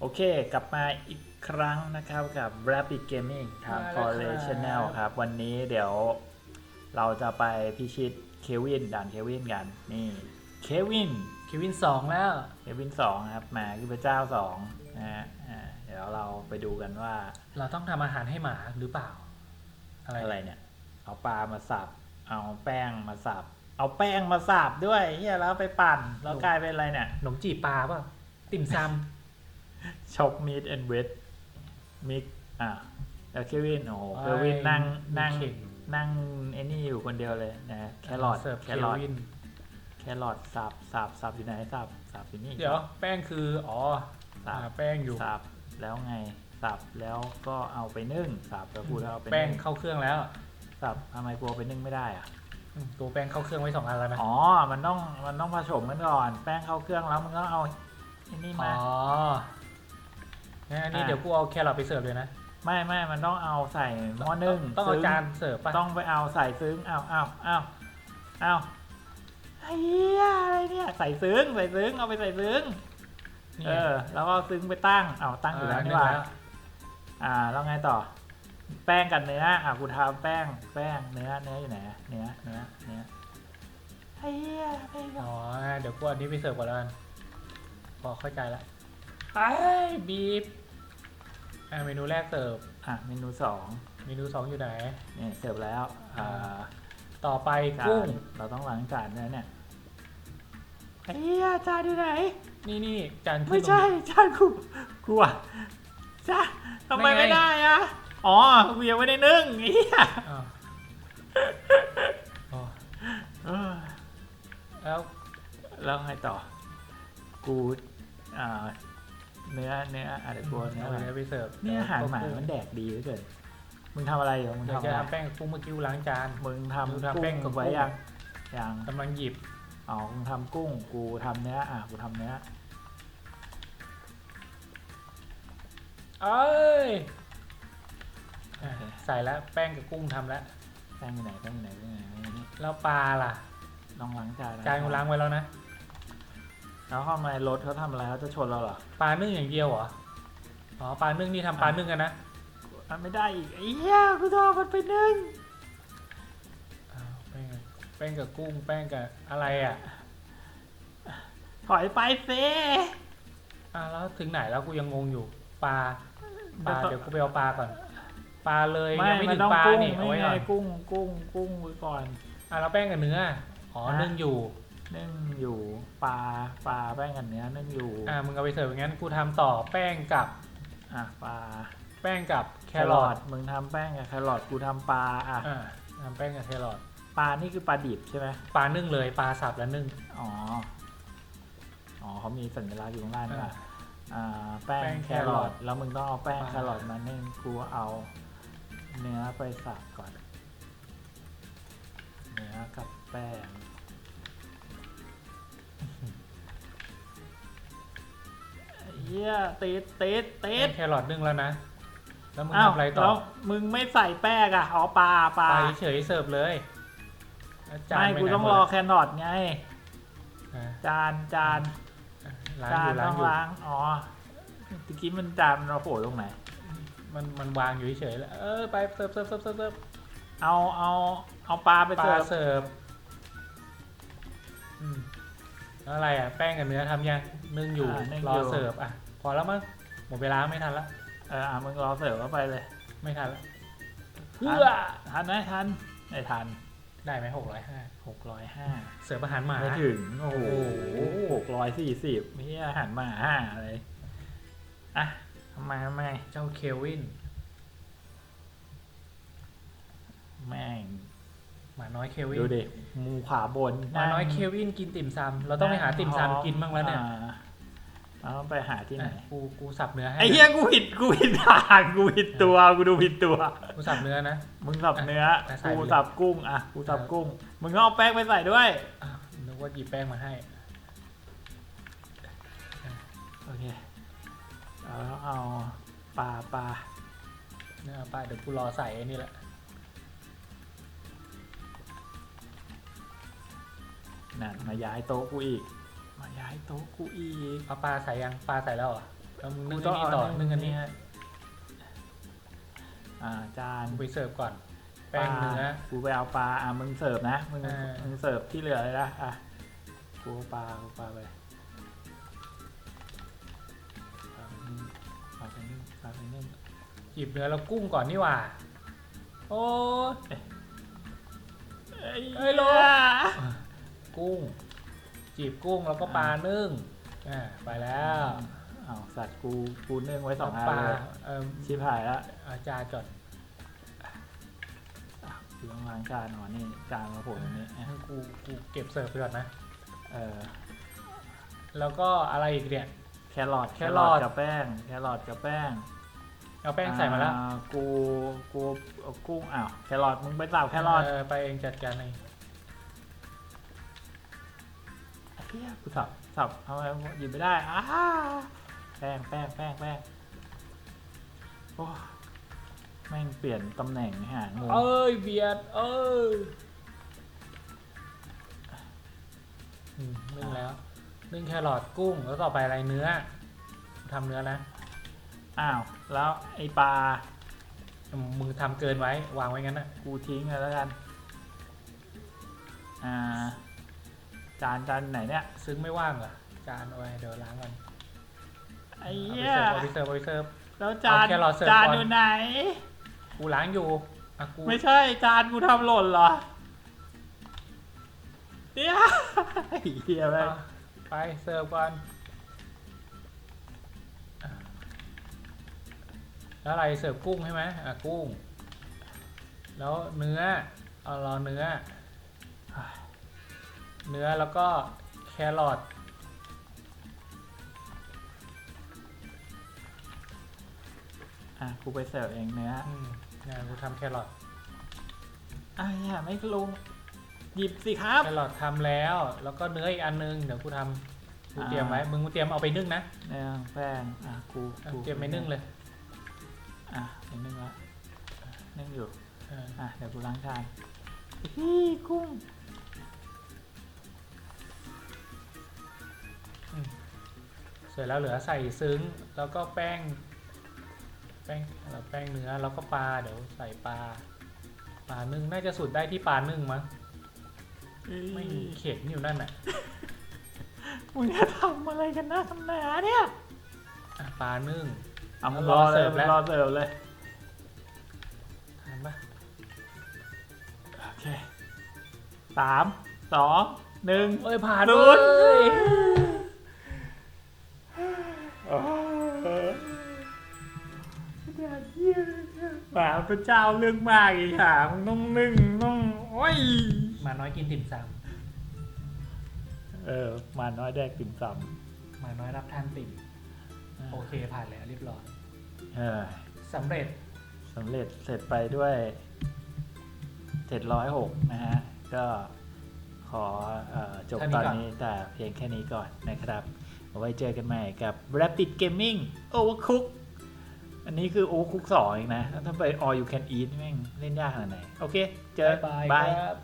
โอเค กลับมาอีกครั้งนะครับกับ Rapid Gaming ทางมาแล้ว f o r e ครับ Channel ครับ วันนี้เดี๋ยวเราจะไปพิชิตเควินด่านเควินกัน นี่เควินเควินสองแล้วเควินสองครับมาคือพระเจ้าสองนะฮะอ่าเดี๋ยวเราไปดูกันว่า เราต้องทำอาหารให้หมาหรือเปล่า อะไรอะไรเนี่ย เอาปลามาสับ เอาแป้งมาสับ เอาแป้งมาสับด้วยเฮียแล้วไปปั่นแล้วกลายเป็นอะไรเนี่ย ขนมจีบปลาเปล่าติ่มซ ช็อกมีดแอนด์เวทมิกอะแล้วเควินโอ้โหำเควินนั่งมีนั่งเข่งนั่งไอ้นี่อยู่คนเดียวเลยนะแครอทเสิร์ฟแคเครอทวินแครอทสับสับสับอยู่ไหนสับสับอยู่นี่เดี๋ยวแป้งคืออ๋อสัอ่าบแป้งอยู่สับแล้วไงสับแล้วก็เอาไปนึ่งสับแล้วกูเอาไปแป้งนึ่งเข้าเครื่องแล้วสับทำไมกูเอาไปนึ่งไม่ได้อะอืมตัวแป้งเข้าเครื่องไว้สองอันแล้วนะอ๋อ มันต้องมันต้องผสมกันก่อน แป้งเข้าเครื่องแล้วมันก็เอาไอ้นี่อ๋มาอ งั้นอันนี้อ่าเดี๋ยวกูเอาแครอทไปเสิร์ฟเลยนะ ไม่ไม่มันต้องเอาใส่หม้อนึ่งต้องเอาซึ้จานเสิร์ฟป่ะต้องไปเอาใส่ซึ้งเอาเอาเอาเอาไอ้เหี้ยอะไรเนี่ยใส่ซึ้งใส่ซึ้งเอาไปใส่ซึ้งนี่เออแล้วก็ซึ้งไปตั้งเอาตั้งอยู่แล้วนี่หว่า อ่าแล้วไงต่อ แป้งกับเนื้ออะกูทำแป้งแป้งเนื้อเนื้ออยู่ไหนเนื้อเนื้อเนื้อไอ้เหี้ยไม่บอ๋อกอ เดี๋ยวกูเอาอันนี้ไปเสิร์ฟก่อนแล้วกันพอเข้าใจละไอ้บีบ อ่าเมนูแรกเสิร์ฟอะเมนูสองเมนูสองอยู่ไหนเนี่ยเสิร์ฟแล้วอ่าต่อไปจากุ้งนเราต้องล้างจานด้วยเนี่ยไอ้เหี้ยจานอยู่ไหน นี่นี่จานขึ้นไม่ตรงใช่นี้ จานกูกูอะจ้าทำไมไม่ไงไม่ได้อะอ๋อกูยังไม่ได้นึ่งไอ้เหี้ยอ้าวอ๋อเออแล้วแล้วไงต่อ กูอ่า เนื้อเนื้ออะไรกูเอาเนื้อเอาอะไรเนื้อไปเสิร์ฟนี่อาหารหมามันแดกดีเหลือเกินมึงทำอะไรอยู่มึงเดี๋ยวทำจะอะไรทำแป้งกับกุ้งเมื่อกี้กูล้างจาน มึงมึงทำทำแป้กุ้งงกับไว้กุ้งยังยังกำลังหยิบอ๋อมึงทำกุ้งกูทำเนื้ออะกูทำเนื้อเอ้ยอะใส่แล้วแป้งกับกุ้งทำแล้วแป้งอยู่ไหนแป้งอยู่ไหนแป้งอยู่ไหนแป้งอยู่นี่แล้วปลาล่ะลองล้างจานจานกูล้างไว้แล้วนะ แล้วทำไมรถเขาทำอะไรเขาจะชนเราเหรอปลานึ่งอย่างเดียวเหรออ๋อปลานึ่งนี่ทำปลานึ่งกันนะมันไม่ได้อีกไอ้เหี้ยกูต้องเอามันไปนึ่งอ้าวแป้งกับแป้งกับกุ้งแป้งกับอะไรอะถอยไปเซอะแล้วถึงไหนแล้วกูยังงงอยู่ปลาปลาเดี๋เดี๋ยยววกูไปเอาปลาก่อนปลาเลยไม่ยังไม่มัถึนงต้องปลากุ้งนี่เอาไม่ไว้ไงก่อนกุ้งกุ้งกุ้งไว้ก่อนอะแล้วแป้งกับเนื้ออ๋อฮะนึ่งอยู่ นึ่งอยู่ปลาปลาแป้งกับเนื้อนึ่งอยู่อะมึงเอาไปเสิร์ฟอย่างนั้นกูทำต่อแป้งกับอะปลาแป้งกับแคแครรออททมึงทำแป้งกับแครอทกูทำปลาอะอะทำแป้งกับแครอทปลานี่คือปลาดิบใช่ไหมปลานึ่งเลยปลาสับแล้วนึ่ง อ๋ออ๋อเขามีสัญลักษณ์อยู่ข้างล่างนี่อะว่ะอ่าแป้แป้งงแคแครรออททแล้วมึงต้องเอาแป้งปลา แครอทมานึ่งกูเอาเนื้อไปสับก่อน เนื้อกับแป้ง เฮียติดติดติแป้ดงแครอทนึ่งแล้วนะ แล้วมึงอ้าวทำอะไรต่แล้อวมึงไม่ใส่แป้งอะอ๋อปลาปลาไปเฉยๆเสิร์ฟเลยแล้วจานไม่ปกูไหนต้องหมดรออะแครอทไงอะจานจานล้างจาอนยู่ล้าต้องงอยู่ล้างอ๋อตะกี้มันจานมันเราโผล่ตรงไหน มันมันวางอยู่เฉยๆแล้วเออไปเสิร์ฟเสิร์ฟเสิร์ฟเสิร์ฟเสิร์ฟเอาเอาเอาปลาไปปเสิลาร์ฟเสิร์ฟ อืมแล้วอะไรอะแป้งกับเนื้อทำยังนึ่งอยู่ รอเสิร์ฟอะพอแล้วมั้งหมดเวลาไม่ทันละเอออะมึงรอเสิร์ฟเข้าไปเลยไม่ทันละทันทันไหมทันไม่ทันได้ไหมหกร้อยห้าหกร้อยห้าเสิร์ฟอาหารหมา ไม่ถึง โอ้โหโอ้โห หกร้อยสี่สิบนี่อาหารหมาห้าเลย อะทำไมทำไมเจ้าเควิน แม่ง หมา น้อยเควินดูดิมูขวาบนหมาน้อยเควินกินติ่มซำเราต้องไปหาติ่มซำกินบ้างแล้วเนี่ยอ่าเราต้องไปหาที่ไหนอะกูกูสับเนื้อให้ไอ้เหี้ยกูผิดกูผิดทางกูผิดตัวกูดูผิดตัว กูสับเนื้อนะ มึงสับเนื้อแต่ใส่กูไปเลยสับกุ้งอะกูสับกุ้ง มึงก็เอาแป้งไปใส่ด้วยอ้าวนึกว่าหยิบแป้งมาให้ โอเคแล้วเอาปลาปลาเนี่ยป้าเดี๋ยวกูรอใส่ไอ้นี่แหละ นั่นมาย้ายโต๊ะกูอีก มาย้ายโต๊ะกูอีกเอาปลาใส่ยังปลาใส่แล้วเหรอแล้วมึงกูนึ่งต้อัอนงนี้เอาต่อนึ่นึ่งงอันนี่นี้ฮะอ่าจานมึงไปเสิร์ฟก่อนแป้งเนื้อ กูไปเอาปลาอะมึงเสิร์ฟนะมึงอ่ามึมึงเสิร์ฟที่เหลือเลยนะอะกูเอาปลากูปลาไปปลาไปนึ่งปลาไปนึ่งปลาไปนึ่งหยิบเนื้อแล้วกุ้งก่อนนี่หว่า โอ้ย เอ้ยโล กุ้ง จีบกุ้งแล้วก็ปลานึ่งอ่าไปแล้วอ้าวสัตว์กูกูนึ่งไว้สองอันปลาเลยเอ่อชิบหายแล้วอาจารย์ก่อนกูต้องล้างจานหน่อยนี่จานของผมอันนี้อะให้กูกูเก็บเสิร์ฟไปก่อนนะ เออแล้วก็อะไรอีกเนี่ย แครอทแครอท กับแป้งแครอทกับแป้งเอาแป้งใส่มาแล้วอ่กูกูเอากุ้งอ้าวแครอทมึงไปสับแครอทเไปเองจัดการเอง เฮียกูสับสับทำไมหยิบไม่ได้อ้าแป้งแป้งแป้งแป้งโอ้แม่งเปลี่ยนตำแหน่งหางงเอ้ยเบียดเอ้ยอืมนึ่งแล้วนึ่งแครอทกุ้งแล้วต่อไปอะไรเนื้อทำเนื้อนะอ้าว แล้วไอปลามึงทำเกินไว้ วางไว้งั้นนะกูทิ้งเลยแล้วกัน อ่า จานจานไหนเนี่ยซึ้งไม่ว่างเหรอจานเอาไว้เดี๋ยวล้างกันไอ้เอาเหี้ไปยเสิร์ฟเอาไปเสิร์ฟเอาไปเสิร์ฟ แล้วจานเอาแครอทเสิร์ฟจานก่อน อยู่ไหน กูล้างอยู่อะกูไม่ใช่จานกูทำหล่นเหรอเนี่ยไอ้เหี้ยแม่งอะไปเสิร์ฟก่อนอะแล้วอะไรเสิร์ฟกุ้งใช่ไหมอะกุ้ง แล้วเนื้อเอารอเนื้อ เนื้อแล้วก็แครอทอะกูไปเสิร์ฟเองเนื้ออืมเนี่ยกูทำแครอทอะอย่าไม่ลงหยิบสิครับ แครอททำแล้ว แล้วก็เนื้ออีกอันนึงเดี๋ยวกูทำกูอ่า เตรียมไว้มึงเตรียมเอาไปนึ่งนะเนื้อแป้งอะกูอะกูเตรียมไปนึ่งเลยอะไปนึ่งละอะนึ่งอยู่เอออะเดี๋ยวกูล้างจานฮี่กุ้ง ร็จแล้วเหลือใส่ซึ้งแล้วก็แป้ง แป้งแล้วแป้งเนื้อแล้วก็ปลาเดี๋ยวใส่ปลาปลานึ่งน่าจะสุดได้ที่ปลานึ่งมั้งไม่มีเข็มอยู่นั่นน่ะมึงจะทำอะไรกันนะทำหนาเนี่ยอะปลานึ่งอะมึงรรออเสิเลยร์ฟมึแล้งวรอเสิร์ฟเลยทานปะโอเคสามสองหนึ่งเอ้ยผ่านศูเลนย์ย พระเจ้าเรื่องมากอีกค่ะมึงต้องนึ่งต้องโอ้ยหมาน้อยกินติ่มซเออหมาน้อยแดกติ่มซำหมาน้อยรับทานติ่มำโอเคผ่านแล้วเรียบร้อยเออสำเร็จสำเร็จเสร็จไปด้วย706นะฮะก็ขอเออจบเท่านี้ตอนก่อนนี้แต่เพียงแค่นี้ก่อนนะครับ เอาไว้เจอกันใหม่กับ Rapid Gaming Overcook อันนี้คือ Overcook 2เองนะแล้วถ้าไป All You Can Eat แม่งเล่นยากขนาดไหน โอเค เจอบ๊ายบายบายครับ